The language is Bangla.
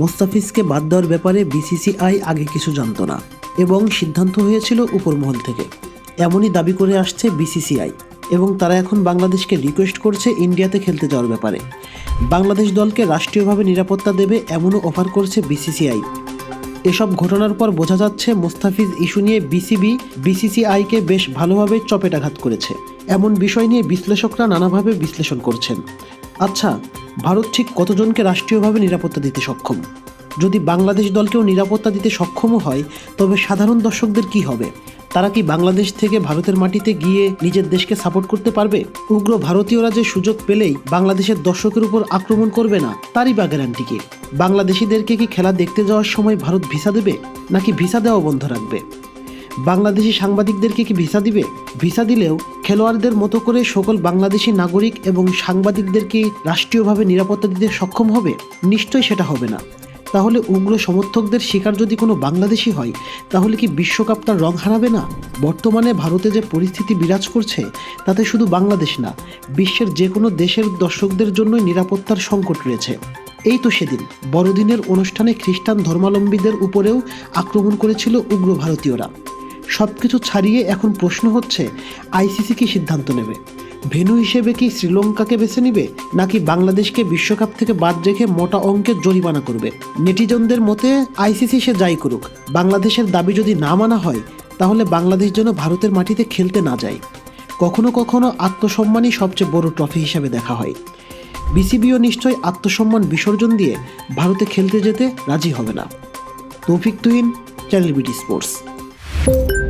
মোস্তাফিজকে বাদ দেওয়ার ব্যাপারে বিসিসিআই আগে কিছু জানত না এবং সিদ্ধান্ত হয়েছিল উপরমহল থেকে। এমনই দাবি করে আসছে বিসিসিআই এবং তারা এখন বাংলাদেশকে রিকোয়েস্ট করছে ইন্ডিয়াতে খেলতে যাওয়ার ব্যাপারে। বাংলাদেশ দলকে রাষ্ট্রীয়ভাবে নিরাপত্তা দেবে এমনও অফার করছে বিসিসিআই। এসব ঘটনার পর বোঝা যাচ্ছে মোস্তাফিজ ইস্যু নিয়ে বিসিবি, বিসিসিআইকে বেশ ভালোভাবে চপেটাঘাত করেছে। এমন বিষয় নিয়ে বিশ্লেষকরা নানাভাবে বিশ্লেষণ করছেন। আচ্ছা ভারত ঠিক কতজনকে রাষ্ট্রীয়ভাবে নিরাপত্তা দিতে সক্ষম? যদি বাংলাদেশ দলকেও নিরাপত্তা দিতে সক্ষমও হয়, তবে সাধারণ দর্শকদের কি হবে? তারা কি বাংলাদেশ থেকে ভারতের মাটিতে গিয়ে নিজের দেশকে সাপোর্ট করতে পারবে? উগ্র ভারতীয়রা যে সুযোগ পেলেই বাংলাদেশের দর্শকের উপর আক্রমণ করবে না, তারই বা গ্যারান্টি কি বাংলাদেশিদেরকে কি খেলা দেখতে যাওয়ার সময় ভারত ভিসা দেবে? নাকি ভিসা দেওয়া বন্ধ রাখবে? বাংলাদেশি সাংবাদিকদেরকে কি ভিসা দিবে? ভিসা দিলেও খেলোয়াড়দের মতো করে সকল বাংলাদেশি নাগরিক এবং সাংবাদিকদেরকে রাষ্ট্রীয়ভাবে নিরাপত্তা দিতে সক্ষম হবে? নিশ্চয়ই সেটা হবে না। তাহলে উগ্র সমর্থকদের শিকার যদি কোনো বাংলাদেশি হয়, তাহলে কি বিশ্বকাপ তার রং হারাবে না? বর্তমানে ভারতে যে পরিস্থিতি বিরাজ করছে, তাতে শুধু বাংলাদেশ না, বিশ্বের যে কোনো দেশের দর্শকদের জন্যই নিরাপত্তার সংকট রয়েছে। এই তো সেদিন, বড়দিনের অনুষ্ঠানে খ্রিস্টান ধর্মাবলম্বীদের উপরেও আক্রমণ করেছিল উগ্র ভারতীয়রা। সব কিছু ছাড়িয়ে এখন প্রশ্ন হচ্ছে আইসিসি কি সিদ্ধান্ত নেবে? ভেন্যু হিসেবে কি শ্রীলঙ্কাকে বেছে নিবে, নাকি বাংলাদেশকে বিশ্বকাপ থেকে বাদ রেখে মোটা অঙ্কের জরিমানা করবে? নেটিজনদের মতে আইসিসি সে যাই করুক, বাংলাদেশের দাবি যদি না মানা হয়, তাহলে বাংলাদেশ যেন ভারতের মাটিতে খেলতে না যায়। কখনো কখনো আত্মসম্মানই সবচেয়ে বড় ট্রফি হিসাবে দেখা হয়। বিসিবিও নিশ্চয়ই আত্মসম্মান বিসর্জন দিয়ে ভারতে খেলতে যেতে রাজি হবে না। Toufiq Tuhin, channel BT sports. Thank you